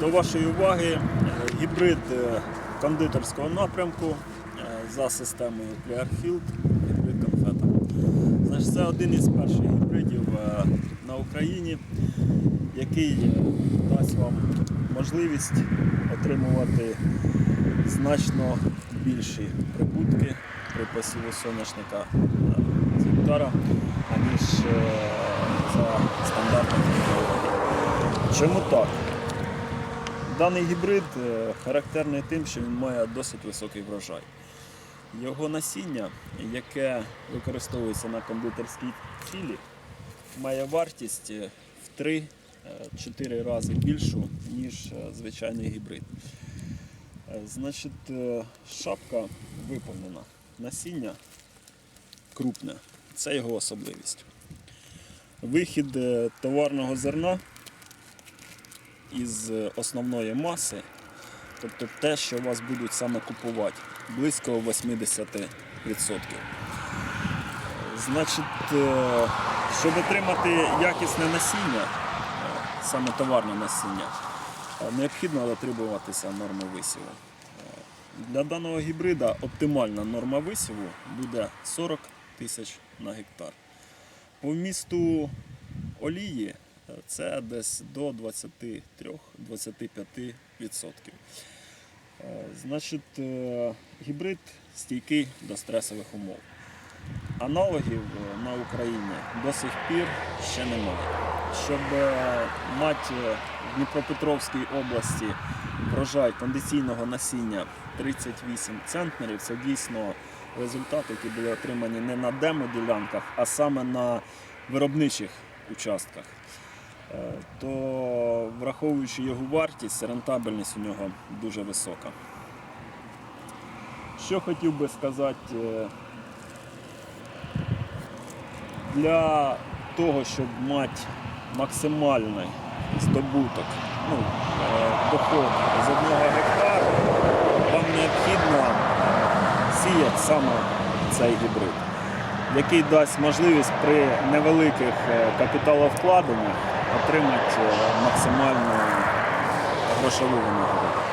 До вашої уваги е, гібрид е, кондитерського напрямку е, за системою Clearfield, гібрид конфета. Значить, це один із перших гібридів на Україні, який дасть вам можливість отримувати значно більші прибутки при посіву соняшника з гектара, аніж за стандартним. Чому так? Даний гібрид е, характерний тим, що він має досить високий врожай. Його насіння, яке використовується на кондитерській цілі, має вартість е, в 3-4 рази більшу, ніж е, звичайний гібрид. Е, Значить, е, шапка виповнена. Насіння крупне. Це його особливість. Вихід е, товарного зерна із е, основної маси, тобто те, що вас будуть саме купувати, близько 80%. Значить, е, щоб отримати якісне насіння, е, саме товарне насіння, необхідно дотримуватися норми висіву. Для даного гібрида оптимальна норма висіву буде 40 тисяч на гектар. По вмісту олії це десь до 23-25%. Е, Значить, е, гібрид стійкий до стресових умов. Аналогів е, на Україні до сих пір ще немає. Щоб мати в Дніпропетровській області врожай кондиційного насіння 38 центнерів, це дійсно результати, які були отримані не на демо-ділянках, а саме на виробничих участках. Е, То враховуючи його вартість, рентабельність у нього дуже висока. Що хотів би сказати е, для того, щоб мати максимальний здобуток, ну, е, доход з одного гектара, вам необхідно сіяти саме цей гібрид, який дасть можливість при невеликих капіталовкладеннях отримати е, максимальну грошову винагороду.